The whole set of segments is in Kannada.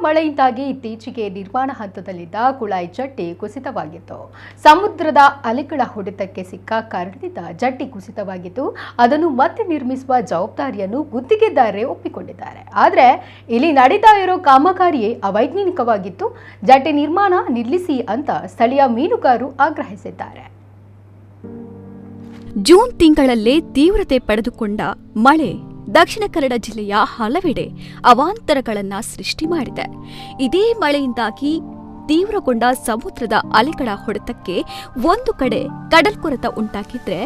ಮಳೆಯಿಂದಾಗಿ ಇತ್ತೀಚೆಗೆ ನಿರ್ಮಾಣ ಹಂತದಲ್ಲಿದ್ದ ಕುಳಾಯಿ ಜಟ್ಟಿ ಕುಸಿತವಾಗಿತ್ತು. ಸಮುದ್ರದ ಅಲೆಗಳ ಹೊಡೆತಕ್ಕೆ ಸಿಕ್ಕ ಕಾರಣದಿಂದ ಜಟ್ಟಿ ಕುಸಿತವಾಗಿದ್ದು, ಅದನ್ನು ಮತ್ತೆ ನಿರ್ಮಿಸುವ ಜವಾಬ್ದಾರಿಯನ್ನು ಗುತ್ತಿಗೆದಾರರೇ ಒಪ್ಪಿಕೊಂಡಿದ್ದಾರೆ. ಆದರೆ, ಇಲ್ಲಿ ನಡೀತಾ ಇರೋ ಕಾಮಗಾರಿಯೇ ಅವೈಜ್ಞಾನಿಕವಾಗಿತ್ತು. ಜಟ್ಟಿ ನಿರ್ಮಾಣ ನಿಲ್ಲಿಸಿ ಅಂತ ಸ್ಥಳೀಯ ಮೀನುಗಾರರು ಆಗ್ರಹಿಸಿದ್ದಾರೆ. ಜೂನ್ ತಿಂಗಳಲ್ಲೇ ತೀವ್ರತೆ ಪಡೆದುಕೊಂಡ ಮಳೆ. ದಕ್ಷಿಣ ಕನ್ನಡ ಜಿಲ್ಲೆಯ ಹಲವೆಡೆ ಅವಾಂತರಗಳನ್ನು ಸೃಷ್ಟಿ ಮಾಡಿದೆ. ಇದೇ ಮಳೆಯಿಂದಾಗಿ ತೀವ್ರಗೊಂಡ ಸಮುದ್ರದ ಅಲೆಗಳ ಹೊಡೆತಕ್ಕೆ ಒಂದು ಕಡೆ ಕಡಲ್ಕೊರೆತ ಉಂಟಾಗಿದ್ರೆ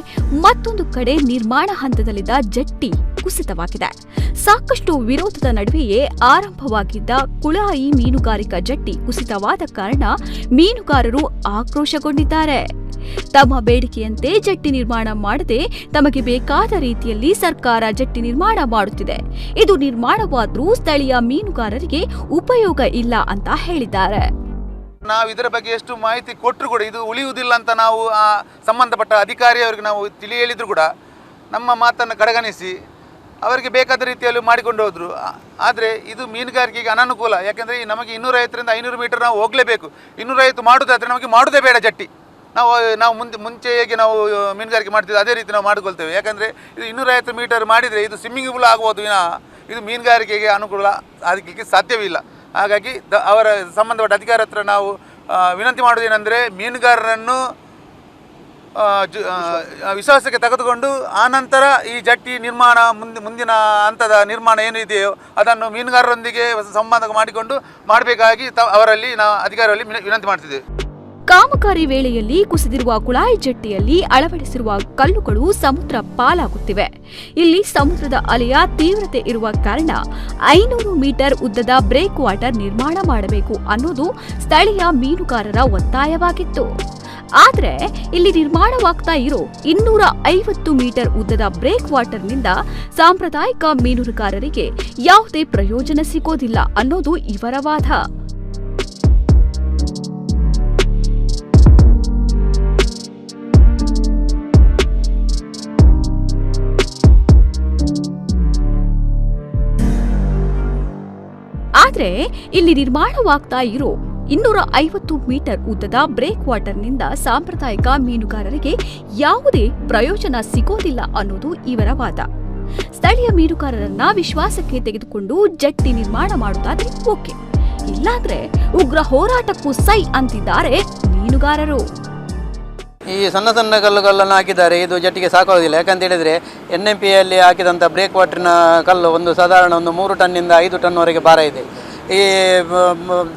ಮತ್ತೊಂದು ಕಡೆ ನಿರ್ಮಾಣ ಹಂತದಲ್ಲಿದ್ದ ಜಟ್ಟಿ ಕುಸಿತವಾಗಿದೆ. ಸಾಕಷ್ಟು ವಿರೋಧದ ನಡುವೆಯೇ ಆರಂಭವಾಗಿದ್ದ ಕುಳಾಯಿ ಮೀನುಗಾರಿಕಾ ಜಟ್ಟಿ ಕುಸಿತವಾದ ಕಾರಣ ಮೀನುಗಾರರು ಆಕ್ರೋಶಗೊಂಡಿದ್ದಾರೆ. ತಮ್ಮ ಬೇಡಿಕೆಯಂತೆ ಜಟ್ಟಿ ನಿರ್ಮಾಣ ಮಾಡದೆ ತಮಗೆ ಬೇಕಾದ ರೀತಿಯಲ್ಲಿ ಸರ್ಕಾರ ಜಟ್ಟಿ ನಿರ್ಮಾಣ ಮಾಡುತ್ತಿದೆ. ಇದು ನಿರ್ಮಾಣವಾದರೂ ಸ್ಥಳೀಯ ಮೀನುಗಾರರಿಗೆ ಉಪಯೋಗ ಇಲ್ಲ ಅಂತ ಹೇಳಿದ್ದಾರೆ. ನಾವು ಇದರ ಬಗ್ಗೆ ಎಷ್ಟು ಮಾಹಿತಿ ಕೊಟ್ಟರು ಕೂಡ ಇದು ಉಳಿಯುವುದಿಲ್ಲ ಅಂತ ನಾವು, ಆ, ಸಂಬಂಧಪಟ್ಟ ಅಧಿಕಾರಿಯವರಿಗೆ ನಾವು ತಿಳಿ ಹೇಳಿದ್ರು ಕೂಡ ನಮ್ಮ ಮಾತನ್ನು ಕಡೆಗಣಿಸಿ ಅವರಿಗೆ ಬೇಕಾದ ರೀತಿಯಲ್ಲಿ ಮಾಡಿಕೊಂಡು ಹೋದರು. ಆದರೆ ಇದು ಮೀನುಗಾರಿಕೆಗೆ ಅನನುಕೂಲ. ಯಾಕೆಂದರೆ ನಮಗೆ ಇನ್ನೂರೈವತ್ತರಿಂದ ಐನೂರು ಮೀಟರ್ ನಾವು ಹೋಗಲೇಬೇಕು. ಇನ್ನೂರೈವತ್ತು ಮಾಡೋದಾದರೆ ನಮಗೆ ಮಾಡೋದೇ ಬೇಡ ಜಟ್ಟಿ. ನಾವು ನಾವು ಮುಂದೆ ಮುಂಚೆ ಹೇಗೆ ನಾವು ಮೀನುಗಾರಿಕೆ ಮಾಡ್ತಿದ್ವಿ ಅದೇ ರೀತಿ ನಾವು ಮಾಡಿಕೊಳ್ತೇವೆ. ಯಾಕಂದರೆ ಇದು ಇನ್ನೂರೈವತ್ತು ಮೀಟರ್ ಮಾಡಿದರೆ ಇದು ಸ್ವಿಮ್ಮಿಂಗ್ ಪೂಲ್ ಆಗ್ಬೋದು ವಿನ. ಇದು ಮೀನುಗಾರಿಕೆಗೆ ಅನುಕೂಲ ಆಗಲಿಕ್ಕೆ ಸಾಧ್ಯವಿಲ್ಲ. ಹಾಗಾಗಿ ದ, ಅವರ ಸಂಬಂಧಪಟ್ಟ ಅಧಿಕಾರ ಹತ್ರ ನಾವು ವಿನಂತಿ ಮಾಡೋದೇನೆಂದರೆ ಮೀನುಗಾರರನ್ನು ಜ- ವಿಶ್ವಾಸಕ್ಕೆ ತೆಗೆದುಕೊಂಡು ಆನಂತರ ಈ ಜಟ್ಟಿ ನಿರ್ಮಾಣ ಮುಂದೆ, ಮುಂದಿನ ಹಂತದ ನಿರ್ಮಾಣ ಏನಿದೆಯೋ ಅದನ್ನು ಮೀನುಗಾರರೊಂದಿಗೆ ಸಂಬಂಧ ಮಾಡಿಕೊಂಡು ಮಾಡಬೇಕಾಗಿ ತ, ಅವರಲ್ಲಿ ನಾವು ಅಧಿಕಾರಿಗಳಲ್ಲಿ ವಿನಂತಿ ಮಾಡ್ತಿದ್ದೇವೆ. ಕಾಮಗಾರಿ ವೇಳೆಯಲ್ಲಿ ಕುಸಿದಿರುವ ಕುಳಾಯಿ ಜಟ್ಟಿಯಲ್ಲಿ ಅಳವಡಿಸಿರುವ ಕಲ್ಲುಗಳು ಸಮುದ್ರ ಪಾಲಾಗುತ್ತಿವೆ. ಇಲ್ಲಿ ಸಮುದ್ರದ ಅಲೆಯ ತೀವ್ರತೆ ಇರುವ ಕಾರಣ ಐನೂರು ಮೀಟರ್ ಉದ್ದದ ಬ್ರೇಕ್ ವಾಟರ್ ನಿರ್ಮಾಣ ಮಾಡಬೇಕು ಅನ್ನೋದು ಸ್ಥಳೀಯ ಮೀನುಗಾರರ ಒತ್ತಾಯವಾಗಿತ್ತು. ಆದರೆ ಇಲ್ಲಿ ನಿರ್ಮಾಣವಾಗ್ತಾ ಇರೋ ಇನ್ನೂರ ಐವತ್ತು ಮೀಟರ್ ಉದ್ದದ ಬ್ರೇಕ್ ವಾಟರ್ನಿಂದ ಸಾಂಪ್ರದಾಯಿಕ ಮೀನುಗಾರರಿಗೆ ಯಾವುದೇ ಪ್ರಯೋಜನ ಸಿಗೋದಿಲ್ಲ ಅನ್ನೋದು ಇವರ ವಾದ. ಆದ್ರೆ ಇಲ್ಲಿ ನಿರ್ಮಾಣವಾಗ್ತಾ ಇರೋ ಇನ್ನೂರ ಐವತ್ತು ಮೀಟರ್ ಉದ್ದದ ಬ್ರೇಕ್ ವಾಟರ್ನಿಂದ ಸಾಂಪ್ರದಾಯಿಕ ಮೀನುಗಾರರಿಗೆ ಯಾವುದೇ ಪ್ರಯೋಜನ ಸಿಗೋದಿಲ್ಲ ಅನ್ನೋದು ಇವರ ವಾದ. ಸ್ಥಳೀಯ ಮೀನುಗಾರರನ್ನ ವಿಶ್ವಾಸಕ್ಕೆ ತೆಗೆದುಕೊಂಡು ಜಟ್ಟಿ ನಿರ್ಮಾಣ ಮಾಡುತ್ತಾರೆ ಓಕೆ. ಇಲ್ಲಾಂದ್ರೆ ಉಗ್ರ ಹೋರಾಟಕ್ಕೂ ಸೈ ಅಂತಿದ್ದಾರೆ ಮೀನುಗಾರರು. ಈ ಸಣ್ಣ ಸಣ್ಣ ಕಲ್ಲುಗಳನ್ನು ಹಾಕಿದ್ದಾರೆ, ಇದು ಜಟ್ಟಿಗೆ ಸಾಕಾಗೋದಿಲ್ಲ ಯಾಕಂತ ಹೇಳಿದರೆ ಎನ್ ಎಂ ಪಿಯಲ್ಲಿ ಹಾಕಿದಂಥ ಬ್ರೇಕ್ ವಾಟ್ರಿನ ಕಲ್ಲು ಒಂದು ಸಾಧಾರಣ ಒಂದು ಮೂರು ಟನ್ನಿಂದ ಐದು ಟನ್ವರೆಗೆ ಭಾರ ಇದೆ. ಈ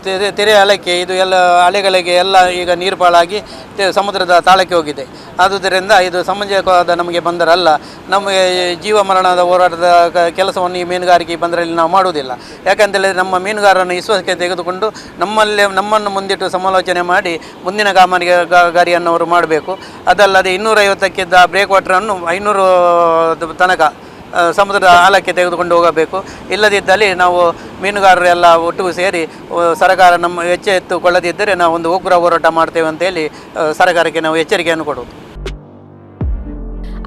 ತೆರೆ ತೆರೆ ಅಲೆಕ್ಕೆ ಇದು ಎಲ್ಲ ಅಲೆಗಳಿಗೆ ಎಲ್ಲ ಈಗ ನೀರು ಪಾಲಾಗಿ ತೆ- ಸಮುದ್ರದ ತಾಳಕ್ಕೆ ಹೋಗಿದೆ. ಆದುದರಿಂದ ಇದು ಸಮಂಜಕವಾದ ನಮಗೆ ಬಂದರಲ್ಲ. ನಮಗೆ ಜೀವ ಮರಣದ ಹೋರಾಟದ ಕೆಲಸವನ್ನು ಈ ಮೀನುಗಾರಿಕೆ ಬಂದರಲ್ಲಿ ನಾವು ಮಾಡುವುದಿಲ್ಲ. ಯಾಕಂತೇಳಿದರೆ ನಮ್ಮ ಮೀನುಗಾರರನ್ನು ವಿಶ್ವಾಸಕ್ಕೆ ತೆಗೆದುಕೊಂಡು ನಮ್ಮಲ್ಲೇ, ನಮ್ಮನ್ನು ಮುಂದಿಟ್ಟು ಸಮಾಲೋಚನೆ ಮಾಡಿ ಮುಂದಿನ ಕಾಮಗಾರಿಗೆ ಗಾರಿಯನ್ನು ಅವರು ಮಾಡಬೇಕು. ಅದಲ್ಲದೆ ಇನ್ನೂರೈವತ್ತಕ್ಕಿದ್ದ ಬ್ರೇಕ್ ವಾಟ್ರನ್ನು ಐನೂರು ತನಕ ಸಮುದ್ರದ ಆಳಕ್ಕೆ ತೆಗೆದುಕೊಂಡು ಹೋಗಬೇಕು. ಇಲ್ಲದಿದ್ದಲ್ಲಿ ನಾವು ಮೀನುಗಾರರೆಲ್ಲ ಒಟ್ಟಿಗೆ ಸೇರಿ ಸರ್ಕಾರ ನಮ್ಮ ಎಚ್ಚೆತ್ತುಕೊಳ್ಳದಿದ್ದರೆ ನಾವು ಒಂದು ಉಗ್ರ ಹೋರಾಟ ಮಾಡ್ತೇವೆ ಅಂತೇಳಿ ಸರ್ಕಾರಕ್ಕೆ ನಾವು ಎಚ್ಚರಿಕೆಯನ್ನು ಕೊಡುವುದು.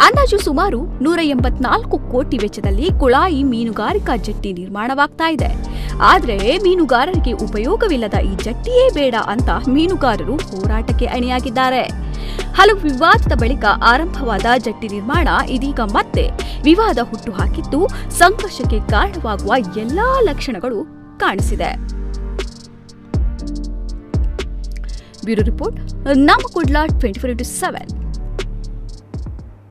ಅಂದಾಜು ಸುಮಾರು ನೂರ ಎಂಬತ್ನಾಲ್ಕು ಕೋಟಿ ವೆಚ್ಚದಲ್ಲಿ ಕುಳಾಯಿ ಮೀನುಗಾರಿಕಾ ಜಟ್ಟಿ ನಿರ್ಮಾಣವಾಗ್ತಾ ಇದೆ. ಆದರೆ ಮೀನುಗಾರರಿಗೆ ಉಪಯೋಗವಿಲ್ಲದ ಈ ಜಟ್ಟಿಯೇ ಬೇಡ ಅಂತ ಮೀನುಗಾರರು ಹೋರಾಟಕ್ಕೆ ಅಣಿಯಾಗಿದ್ದಾರೆ. ಹಲವು ವಿವಾದದ ಬಳಿಕ ಆರಂಭವಾದ ಜಟ್ಟಿ ನಿರ್ಮಾಣ ಇದೀಗ ಮತ್ತೆ ವಿವಾದ ಹುಟ್ಟುಹಾಕಿದ್ದು ಸಂಘರ್ಷಕ್ಕೆ ಕಾರಣವಾಗುವ ಎಲ್ಲಾ ಲಕ್ಷಣಗಳು ಕಾಣಿಸಿದೆ. ಬ್ಯೂರೋ ರಿಪೋರ್ಟ್ ನಮ್ಮ Kudla twenty four into seven